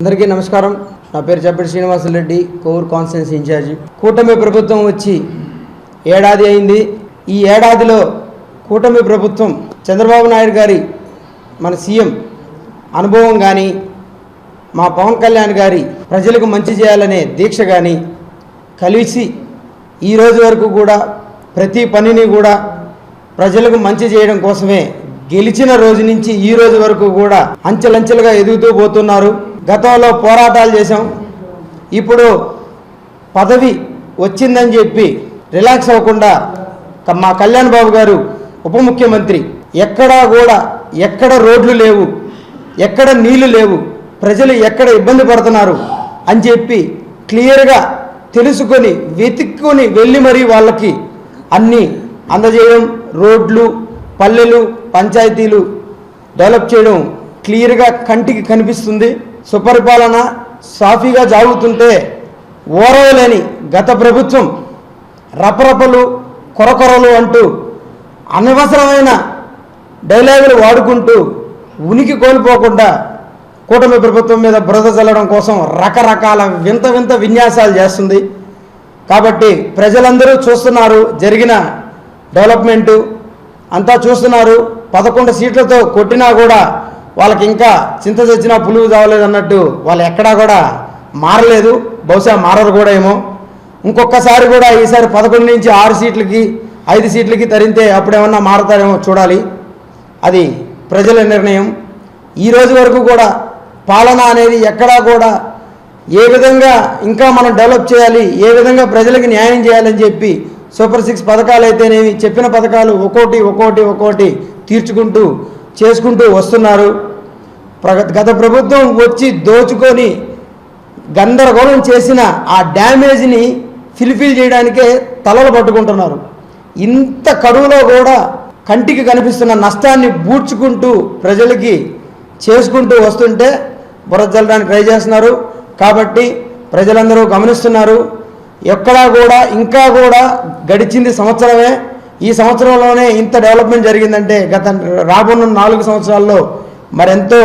అందరికీ నమస్కారం. నా పేరు చప్పటి శ్రీనివాసరెడ్డి కోవూరు కాన్స్టిట్యున్సీ ఇన్ఛార్జి. కూటమి ప్రభుత్వం వచ్చి ఏడాది అయింది. ఈ ఏడాదిలో కూటమి ప్రభుత్వం చంద్రబాబు నాయుడు గారి మన సీఎం అనుభవం కానీ మా పవన్ కళ్యాణ్ గారి ప్రజలకు మంచి చేయాలనే దీక్ష కానీ కలిసి ఈ రోజు వరకు కూడా ప్రతి పనిని కూడా ప్రజలకు మంచి చేయడం కోసమే గెలిచిన రోజు నుంచి ఈ రోజు వరకు కూడా అంచెలంచెలుగా ఎదుగుతూ పోతున్నారు. గతంలో పోరాటాలు చేశాం. ఇప్పుడు పదవి వచ్చిందని చెప్పి రిలాక్స్ అవ్వకుండా మా కళ్యాణ్ బాబు గారు ఉప ముఖ్యమంత్రి ఎక్కడా కూడా ఎక్కడ రోడ్లు లేవు ఎక్కడ నీళ్ళు లేవు ప్రజలు ఎక్కడ ఇబ్బంది పడుతున్నారు అని చెప్పి క్లియర్గా తెలుసుకొని వెతుక్కొని వెళ్ళి మరీ వాళ్ళకి అన్నీ అందజేయడం రోడ్లు పల్లెలు పంచాయతీలు డెవలప్ చేయడం క్లియర్గా కంటికి కనిపిస్తుంది. సుపరిపాలన సాఫీగా జాగుతుంటే ఓరవలేని గత ప్రభుత్వం రపరపలు కొరకొరలు అంటూ అనవసరమైన డైలాగులు వాడుకుంటూ ఉనికి కోల్పోకుండా కూటమి ప్రభుత్వం మీద బురద చల్లడం కోసం రకరకాల వింత వింత విన్యాసాలు చేస్తుంది. కాబట్టి ప్రజలందరూ చూస్తున్నారు జరిగిన డెవలప్మెంటు. అంతా చూస్తున్నారు. పదకొండు సీట్లతో కొట్టినా కూడా వాళ్ళకి ఇంకా చింత చచ్చినా పులువు చావలేదు అన్నట్టు వాళ్ళు ఎక్కడా కూడా మారలేదు. బహుశా మారరు కూడా ఏమో. ఇంకొకసారి కూడా ఈసారి పదకొండు నుంచి ఆరు సీట్లకి ఐదు సీట్లకి తరిగితే అప్పుడేమన్నా మారతారేమో చూడాలి. అది ప్రజల నిర్ణయం. ఈ రోజు వరకు కూడా పాలన అనేది ఎక్కడా కూడా ఏ విధంగా ఇంకా మనం డెవలప్ చేయాలి ఏ విధంగా ప్రజలకు న్యాయం చేయాలని చెప్పి సూపర్ సిక్స్ పథకాలు అయితేనేమి చెప్పిన పథకాలు ఒక్కోటి ఒక్కోటి ఒక్కోటి తీర్చుకుంటూ చేసుకుంటూ వస్తున్నారు. గత ప్రభుత్వం వచ్చి దోచుకొని గందరగోళం చేసిన ఆ డ్యామేజ్ని ఫిల్ఫిల్ చేయడానికే తలలు పట్టుకుంటున్నారు. ఇంత కడువులో కూడా కంటికి కనిపిస్తున్న నష్టాన్ని బూడ్చుకుంటూ ప్రజలకి చేసుకుంటూ వస్తుంటే బురద చల్లడానికి ట్రై చేస్తున్నారు. కాబట్టి ప్రజలందరూ గమనిస్తున్నారు. ఎక్కడా కూడా ఇంకా కూడా గడిచింది సంవత్సరమే. ఈ సంవత్సరంలోనే ఇంత డెవలప్మెంట్ జరిగిందంటే గత రాబోన్న నాలుగు సంవత్సరాల్లో మరెంతో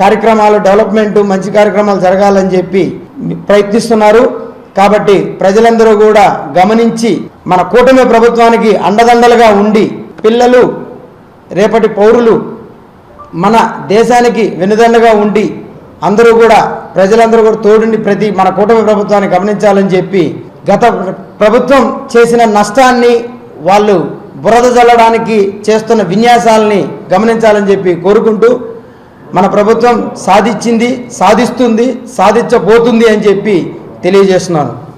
కార్యక్రమాలు డెవలప్మెంట్ మంచి కార్యక్రమాలు జరగాలని చెప్పి ప్రయత్నిస్తున్నారు. కాబట్టి ప్రజలందరూ కూడా గమనించి మన కూటమి ప్రభుత్వానికి అండదండలుగా ఉండి పిల్లలు రేపటి పౌరులు మన దేశానికి వెనుదండగా ఉండి అందరూ కూడా ప్రజలందరూ కూడా తోడుండి ప్రతి మన కూటమి ప్రభుత్వాన్ని గమనించాలని చెప్పి గత ప్రభుత్వం చేసిన నష్టాన్ని వాళ్ళు బురద చల్లడానికి చేస్తున్న విన్యాసాలని గమనించాలని చెప్పి కోరుకుంటూ మన ప్రభుత్వం సాధించింది సాధిస్తుంది సాధించబోతుంది అని చెప్పి తెలియజేస్తున్నాను.